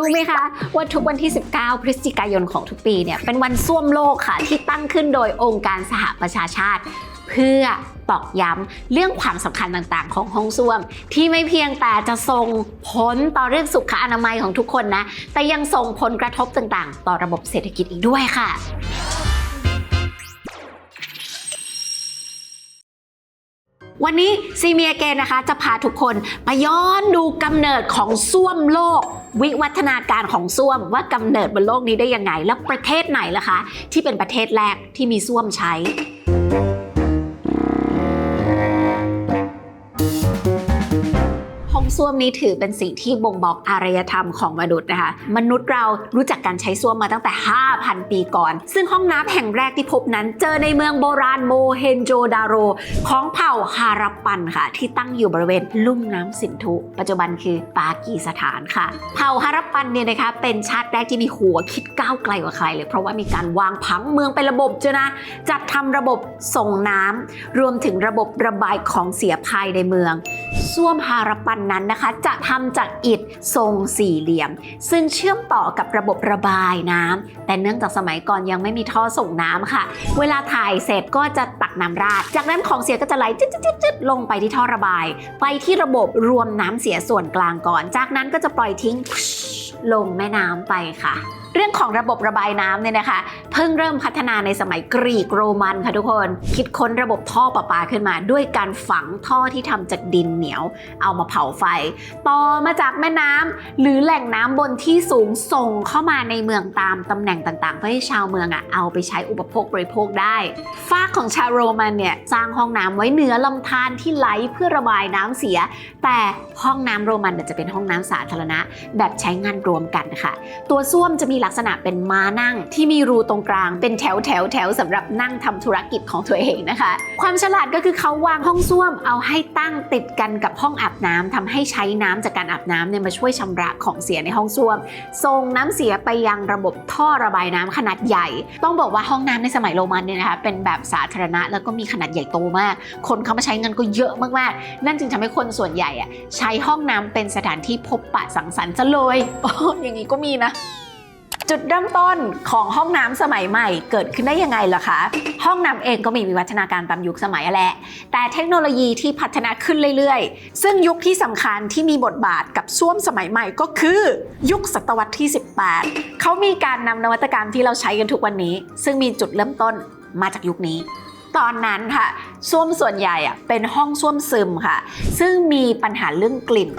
รู้ไหมคะ ว่าทุกวันที่ 19 พฤศจิกายนของทุกปีเนี่ยเป็นวันส้วมโลกค่ะ ที่ตั้งขึ้นโดยองค์การสหประชาชาติ เพื่อตอกย้ำเรื่องความสำคัญต่างๆ ของห้องส้วม ที่ไม่เพียงแต่จะส่งผลต่อเรื่องสุขอนามัยของทุกคนนะ แต่ยังส่งผลกระทบต่างๆ ต่อระบบเศรษฐกิจอีกด้วยค่ะ วันนี้ซีเมียเกนนะคะจะพาทุกคนไปย้อนดูกำเนิดของส้วมโลก วิวัฒนาการของส้วมว่ากำเนิดบนโลกนี้ได้ยังไง แล้วประเทศไหนล่ะคะ ที่เป็นประเทศแรกที่มีส้วมใช้ ส้วมนี้ถือเป็นสิ่งที่บ่งบอกอารยธรรมของมนุษย์นะคะ มนุษย์เรารู้จักการใช้ส้วมมาตั้งแต่ 5,000 ปีก่อน ซึ่งห้องน้ำแห่งแรกที่พบนั้น เจอในเมืองโบราณโมเฮนโจดาโร ของเผ่าฮารัปปันค่ะ ที่ตั้งอยู่บริเวณลุ่มน้ำสินธุ ปัจจุบันคือปากีสถานค่ะ เผ่าฮารัปปันเนี่ยนะคะเป็นชาติแรกที่มีหัวคิดก้าวไกลกว่าใครเลย เพราะว่ามีการวางผังเมืองเป็นระบบเจ้านะจัดทำระบบส่งน้ำรวมถึงระบบระบายของเสียภายในเมืองส้วมฮารัปปันนั้นนะคะ จะทำจากอิฐทรงสี่เหลี่ยม ซึ่งเชื่อมต่อกับระบบระบายน้ำแต่เนื่องจากสมัยก่อนยังไม่มีท่อส่งน้ำค่ะ เวลาถ่ายเสร็จก็จะตักน้ำราด จากนั้นของเสียก็จะไหลจึ๊ดๆลงไปที่ท่อระบาย ไปที่ระบบรวมน้ำเสียส่วนกลางก่อน จากนั้นก็จะปล่อยทิ้งลงแม่น้ำไปค่ะ เรื่องของระบบระบายน้ำเนี่ยนะคะ เพิ่งเริ่มพัฒนาในสมัยกรีกโรมันค่ะทุกคน คิดค้นระบบท่อประปาขึ้นมา ด้วยการฝังท่อที่ทำจากดินเหนียว เอามาเผาไฟ ต่อมาจากแม่น้ำหรือแหล่งน้ำบนที่สูงส่งเข้ามาในเมืองตามตำแหน่งต่างๆ เพื่อให้ชาวเมืองอะเอาไปใช้อุปโภคบริโภคได้ฝากของชาวโรมันเนี่ยสร้างห้องน้ำไว้เหนือลำธารที่ไหลเพื่อระบายน้ำเสีย แต่ห้องน้ำโรมันจะเป็นห้องน้ำสาธารณะ แบบใช้งานรวมกันค่ะ ตัวส้วมจะมีลักษณะเป็นม้านั่ง ที่มีรูตรงกลางเป็นแถวแถวแถวสำหรับนั่งทำธุรกิจของตัวเองนะคะ ความฉลาดก็คือเขาวางห้องส้วมเอาให้ตั้งติดกันกับห้องอาบน้ำทำให้ใช้น้ำจากการอาบน้ำเนี่ยมาช่วยชำระของเสียในห้องส้วม ส่งน้ำเสียไปยังระบบท่อระบายน้ำขนาดใหญ่ ต้องบอกว่าห้องน้ำในสมัยโรมันเนี่ยนะคะเป็นแบบสาธารณะแล้วก็มีขนาดใหญ่โตมาก คนเขามาใช้เงินก็เยอะมากๆ นั่นจึงทำให้คนส่วนใหญ่อะใช้ห้องน้ำเป็นสถานที่พบปะสังสรรค์ซะเลยออย่างนี้ก็มีนะ จุดเริ่มต้นของห้องน้ำสมัยใหม่ เกิดขึ้นได้ยังไงล่ะคะ ห้องน้ำเองก็มีวิวัฒนาการตามยุคสมัยแหละ แต่เทคโนโลยีที่พัฒนาขึ้นเรื่อยๆ ซึ่งยุคที่สำคัญที่มีบทบาทกับส้วมสมัยใหม่ก็คือ ยุคศตวรรษที่ 18 เขามีการนำนวัตกรรมที่เราใช้กันทุกวันนี้ ซึ่งมีจุดเริ่มต้นมาจากยุคนี้ตอนนั้นค่ะส้วมส่วนใหญ่อะเป็นห้องส้วมซึมค่ะ ซึ่งมีปัญหาเรื่องกลิ่น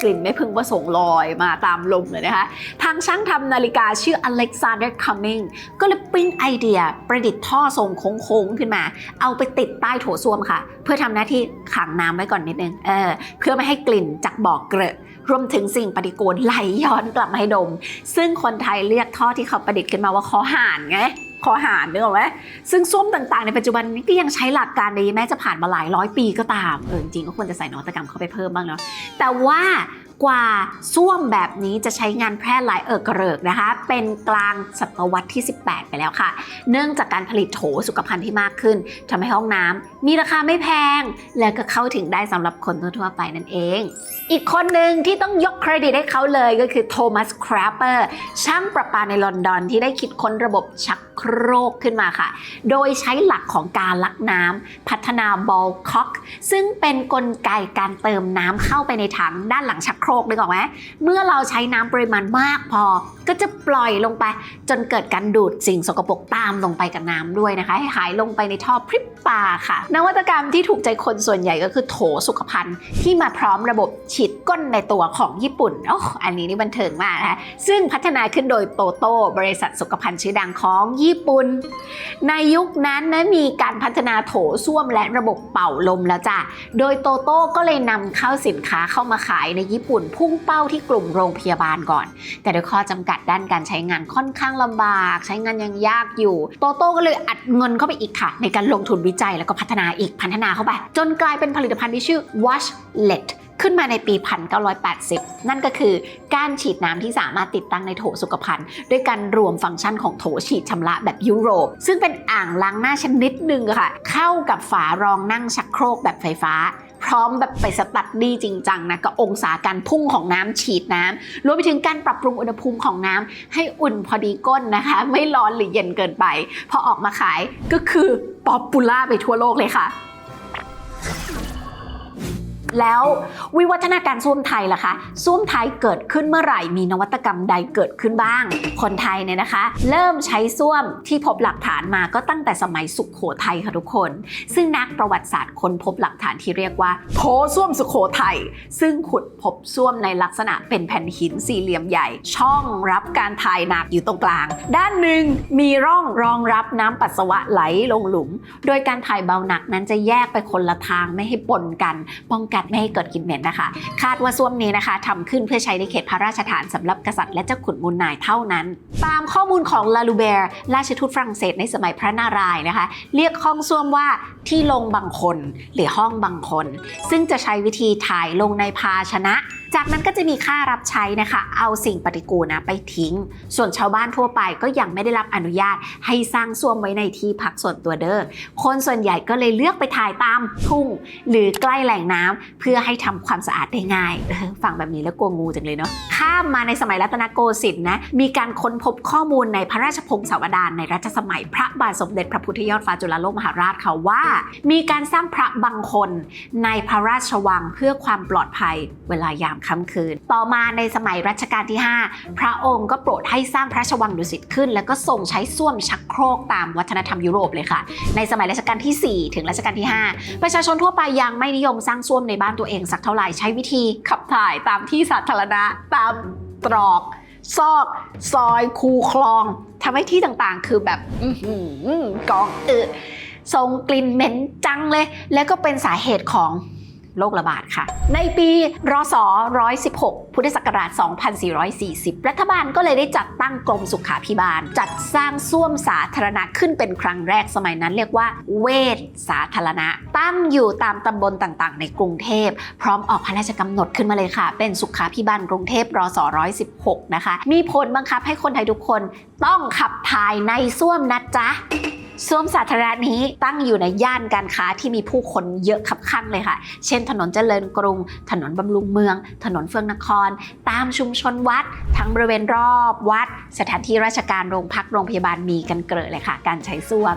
กลิ่นไม่พึงประสงค์ลอยมาตามลมเลยนะคะ ทางช่างทำนาฬิกาชื่ออเล็กซานเดอร์คัมมิงก็เลยปิ้งไอเดียประดิษฐ์ท่อทรงโค้งๆขึ้นมา เอาไปติดใต้โถส้วมค่ะ เพื่อทำหน้าที่ขังน้ำไว้ก่อนนิดนึงเออเพื่อไม่ให้กลิ่นจากบ่อกเกลอะรวมถึงสิ่งปฏิกูลไหลย้อนกลับมาให้ดม ซึ่งคนไทยเรียกท่อที่เขาประดิษฐ์ขึ้นมาว่าคอห่านไง คอห่านนึกออกไหมซึ่งส้วมต่างๆ ในปัจจุบันนี้ก็ยังใช้หลักการนี้แม้จะผ่านมาหลายร้อยปีก็ตามเออจริงก็ควรจะใส่นวัตกรรมเข้าไปเพิ่มบ้างเนาะแต่ว่ากว่าส้วมแบบนี้จะใช้งานแพร่หลายเอิกกระเริกนะคะ เป็นกลางศตวรรษที่ 18 ไปแล้วค่ะ เนื่องจากการผลิตโถสุขภัณฑ์ที่มากขึ้นทำให้ห้องน้ำมีราคาไม่แพง และก็เข้าถึงได้สำหรับคนทั่วๆไปนั่นเอง อีกคนหนึ่งที่ต้องยกเครดิตให้เขาเลยก็คือโทมัสคราเปอร์ช่างประปาในลอนดอนที่ได้คิดค้นระบบชัก โครกขึ้นมาค่ะ โดยใช้หลักของการลักน้ำพัฒนาบอลค็อกซึ่งเป็นนกลไกการเติมน้ำเข้าไปในถังด้านหลังชักโครกนึกออกไหมเมื่อเราใช้น้ำปริมาณมากพอ ก็จะปล่อยลงไป จนเกิดการดูดสิ่งสกปรกตามลงไปกับน้ำด้วยนะคะ ให้หายลงไปในท่อพริบตาค่ะ นวัตกรรมที่ถูกใจคนส่วนใหญ่ก็คือโถสุขภัณฑ์ที่มาพร้อมระบบฉีดก้นในตัวของญี่ปุ่นโอ้อันนี้นี่บันเทิงมากนะคะซึ่งพัฒนาขึ้นโดยโตโต้บริษัทสุขภัณฑ์ชื่อดังของญี่ปุ่น ในยุคนั้นนะมีการพัฒนาโถส้วมและระบบเป่าลมแล้วจ้ะ โดยโตโต้ก็เลยนำเข้าสินค้าเข้ามาขายในญี่ปุ่น พุ่งเป้าที่กลุ่มโรงพยาบาลก่อน แต่ด้วยข้อจำกัดด้านการใช้งานค่อนข้างลำบาก ใช้งานยังยากอยู่ โตโต้ก็เลยอัดเงินเข้าไปอีกค่ะ ในการลงทุนวิจัยแล้วก็พัฒนาอีกพัฒนาเข้าไป จนกลายเป็นผลิตภัณฑ์ที่ชื่อ Washlet ขึ้นมาในปี 1980 นั่นก็คือการฉีดน้ำที่สามารถติดตั้งในโถสุขภัณฑ์ ด้วยการรวมฟังก์ชันของโถฉีดชำระแบบยุโรป ซึ่งเป็นอ่างล้างหน้าชนิดหนึ่งค่ะ เข้ากับฝารองนั่งชักโครกแบบไฟฟ้า พร้อมแบบไปสตัดดี้จริงจังนะกับองศาการพุ่งของน้ำฉีดน้ำรวมไปถึงการปรับปรุงอุณหภูมิของน้ำให้อุ่นพอดีก้นนะคะ ไม่ร้อนหรือเย็นเกินไป พอออกมาขายก็คือป๊อปปูล่าไปทั่วโลกเลยค่ะ แล้ววิวัฒนาการส้วมไทยล่ะคะส้วมไทยเกิดขึ้นเมื่อไหร่มีนวัตกรรมใดเกิดขึ้นบ้าง คนไทยเนี่ยนะคะ เริ่มใช้ส้วมที่พบหลักฐานมาก็ตั้งแต่สมัยสุขโขทัยค่ะทุกคน ซึ่งนักประวัติศาสตร์ค้นพบหลักฐานที่เรียกว่าโถส้วมสุขโขทัยซึ่งขุดพบส้วมในลักษณะเป็นแผ่นหินสี่เหลี่ยมใหญ่ ช่องรับการถ่ายหนักอยู่ตรงกลาง ด้านหนึ่งมีร่องรองรับน้ำปัสสาวะไหลลงหลุม โดยการถ่ายเบาหนักนั้นจะแยกไปคนละทางไม่ให้ปนกันป้องกันไม่ให้เกิดกลิ่นเหม็นนะคะ คาดว่าส้วมนี้นะคะทำขึ้นเพื่อใช้ในเขตพระราชฐานสำหรับกษัตริย์และเจ้าขุนมูลนายเท่านั้น ตามข้อมูลของลาลูเบร์ราชทูตฝรั่งเศสในสมัยพระนารายณ์นะคะ เรียกห้องส้วมว่าที่ลงบางคนหรือห้องบางคน ซึ่งจะใช้วิธีถ่ายลงในภาชนะ จากนั้นก็จะมีค่ารับใช้นะคะ เอาสิ่งปฏิกูลนะไปทิ้ง ส่วนชาวบ้านทั่วไปก็ยังไม่ได้รับอนุญาต ให้สร้างส้วมไว้ในที่พักส่วนตัวเด้อ คนส่วนใหญ่ก็เลยเลือกไปถ่ายตามทุ่ง หรือใกล้แหล่งน้ำเพื่อให้ทำความสะอาดได้ง่าย ฟังแบบนี้แล้วกลัวงูจังเลยเนาะ ข้ามมาในสมัยรัตนโกสินทร์นะ มีการค้นพบข้อมูลในพระราชพงศาวดารในรัชสมัยพระบาทสมเด็จพระพุทธยอดฟ้าจุฬาโลกมหาราชค่ะว่า มีการสร้างพระบางคนในพระราชวังเพื่อความปลอดภัยเวลายามค่ำคืน ต่อมาในสมัยรัชกาลที่ 5 พระองค์ก็โปรดให้สร้างพระราชวังดุสิตขึ้น แล้วก็ทรงใช้ส้วมชักโครกตามวัฒนธรรมยุโรปเลยค่ะ ในสมัยรัชกาลที่ 4 ถึงรัชกาลที่ 5 ประชาชนทั่วไปยังไม่นิยมสร้างส้วมในบ้านตัวเองสักเท่าไหร่ใช้วิธีขับถ่ายตามที่สาธารณะตามตรอกซอก ซอยคูคลองทำให้ที่ต่างๆ คือแบบอกองอึทรงกลิ่นเหม็นจังเลย แล้วก็เป็นสาเหตุของ โรคระบาดค่ะ ในปีรศ116 พุทธศักราช 2440 รัฐบาลก็เลยได้จัดตั้งกรมสุขาภิบาล จัดสร้างส้วมสาธารณะขึ้นเป็นครั้งแรกสมัยนั้นเรียกว่า เวชสาธารณะ ตั้งอยู่ตามตำบลต่างๆ ในกรุงเทพ พร้อมออกพระราชกำหนดขึ้นมาเลยค่ะ เป็นสุขาภิบาลกรุงเทพรศ116 นะคะ มีผลบังคับให้คนไทยทุกคนต้องขับถ่ายในส้วมนะจ๊ะ ส้วมสาธารณะนี้ตั้งอยู่ในย่านการค้าที่มีผู้คนเยอะขับข้างเลยค่ะ เช่น ถนนเจริญกรุง ถนนบำรุงเมือง ถนนเฟื่องนคร ตามชุมชนวัด ทั้งบริเวณรอบวัด สถานที่ราชการโรงพักโรงพยาบาลมีกันเกลอเลยค่ะ การใช้ส้วม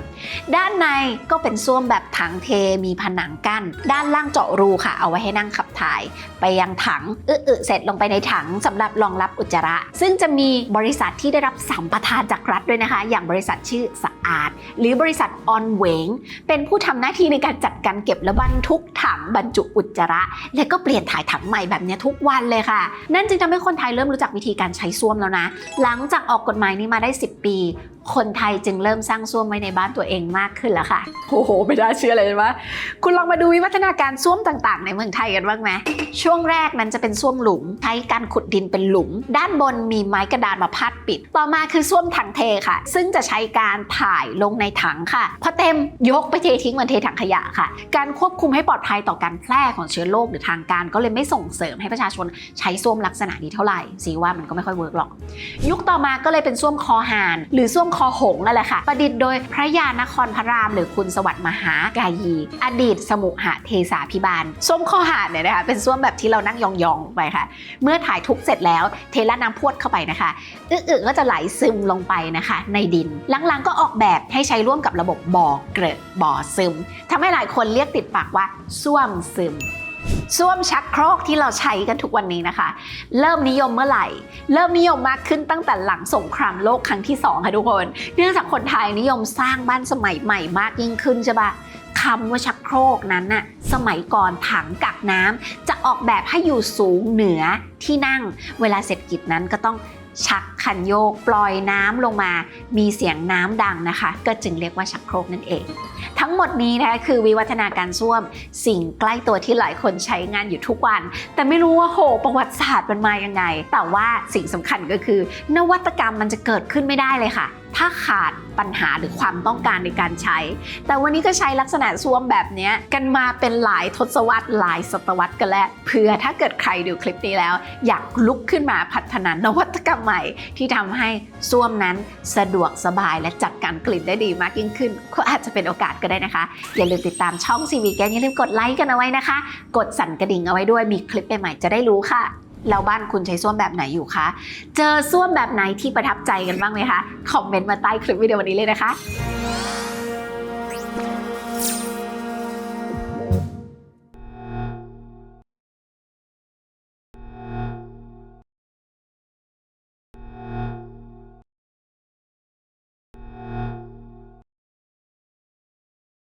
ด้านในก็เป็นส้วมแบบถังเทมีผนังกั้น ด้านล่างเจาะรูค่ะ เอาไว้ให้นั่งขับถ่าย ไปยังถังอึๆเสร็จลงไปในถังสำหรับรองรับอุจจาระ ซึ่งจะมีบริษัทที่ได้รับสัมปทานจากรัฐด้วยนะคะ อย่างบริษัทชื่อสะ อาด หรือบริษัทออนเวงเป็นผู้ทำหน้าที่ในการจัดการเก็บและบรรทุกถังบรรจุอุจจาระ และก็เปลี่ยนถ่ายถังใหม่แบบนี้ทุกวันเลยค่ะ นั่นจึงทำให้คนไทยเริ่มรู้จักวิธีการใช้ส้วมแล้วนะ หลังจากออกกฎหมายนี้มาได้ 10 ปีคนไทยจึงเริ่มสร้างส้วมไว้ในบ้านตัวเองมากขึ้นแล้วค่ะ โอ้โห ไม่ได้เชื่อเลยว่า คุณลองมาดูวิวัฒนาการส้วมต่างๆ ในเมืองไทยกันบ้างไหม ช่วงแรกนั้นจะเป็นส้วมหลุม ใช้การขุดดินเป็นหลุม ด้านบนมีไม้กระดานมาพาดปิด ต่อมาคือส้วมถังเทค่ะ ซึ่งจะใช้การถ่ายลงในถังค่ะ พอเต็มยกไปเททิ้งเหมือนเทถังขยะค่ะ การควบคุมให้ปลอดภัยต่อการแพร่ของเชื้อโรคหรือทางการ ก็เลยไม่ส่งเสริมให้ประชาชนใช้ส้วมลักษณะนี้เท่าไหร่ซีว่ามันก็ไม่ค่อยเวิร์กหรอก ยุคต่อมาก็เลยเป็นส้วมคอหานหรือส้วมคอหงนั่นแหละค่ะ ประดิษฐ์โดยพระยานครพระราม หรือคุณสวัสดิ์มหากายี อดีตสมุหเทสาพิบาลส้วมคอหานเนี่ยนะคะเป็นส้วมแบบที่เรานั่งยองๆไปค่ะ เมื่อถ่ายทุกเสร็จแล้วเทละน้ำพวดเข้าไปนะคะอึๆก็จะไหลซึมลงไปนะคะ ในดินหลังๆก็ออกแบบให้ใช้ร่วมกับระบบบ่อเกลอะบ่อซึมทำให้หลายคนเรียกติดปากว่าส้วมซึม ส้วมชักโครกที่เราใช้กันทุกวันนี้นะคะ เริ่มนิยมเมื่อไหร่ เริ่มนิยมมากขึ้นตั้งแต่หลังสงครามโลกครั้งที่สองค่ะทุกคน เนื่องจากคนไทยนิยมสร้างบ้านสมัยใหม่มากยิ่งขึ้นใช่ปะคำว่าชักโครกนั้นน่ะสมัยก่อนถังกักน้ำจะออกแบบให้อยู่สูงเหนือที่นั่ง เวลาเสร็จกิจนั้นก็ต้อง ชักคันโยกปล่อยน้ำลงมา มีเสียงน้ำดังนะคะ ก็จึงเรียกว่าชักโครกนั่นเอง ทั้งหมดนี้นะคะคือวิวัฒนาการส้วม สิ่งใกล้ตัวที่หลายคนใช้งานอยู่ทุกวัน แต่ไม่รู้ว่าโหประวัติศาสตร์มันมายังไง แต่ว่าสิ่งสำคัญก็คือ นวัตกรรมมันจะเกิดขึ้นไม่ได้เลยค่ะ ถ้าขาดปัญหาหรือความต้องการในการใช้ แต่วันนี้ก็ใช้ลักษณะส้วมแบบนี้กันมาเป็นหลายทศวรรษหลายศตวรรษกันแล้วเพื่อถ้าเกิดใครดูคลิปนี้แล้ว อยากลุกขึ้นมาพัฒนานวัตกรรมใหม่ ที่ทำให้ส้วมนั้นสะดวกสบายและจัดการกลิ่นได้ดีมากยิ่งขึ้น ก็อาจจะเป็นโอกาสก็ได้นะคะ อย่าลืมติดตามช่อง CV แกอย่าลืมกดไลค์กันเอาไว้นะคะ กดสั่นกระดิ่งเอาไว้ด้วยมีคลิปใหม่ๆจะได้รู้ค่ะ แล้วบ้านคุณใช้ส้วมแบบไหนอยู่คะ เจอส้วมแบบไหนที่ประทับใจกันบ้างไหมคะ คอมเมนต์มาใต้คลิปวิดีโอวันนี้เลยนะคะ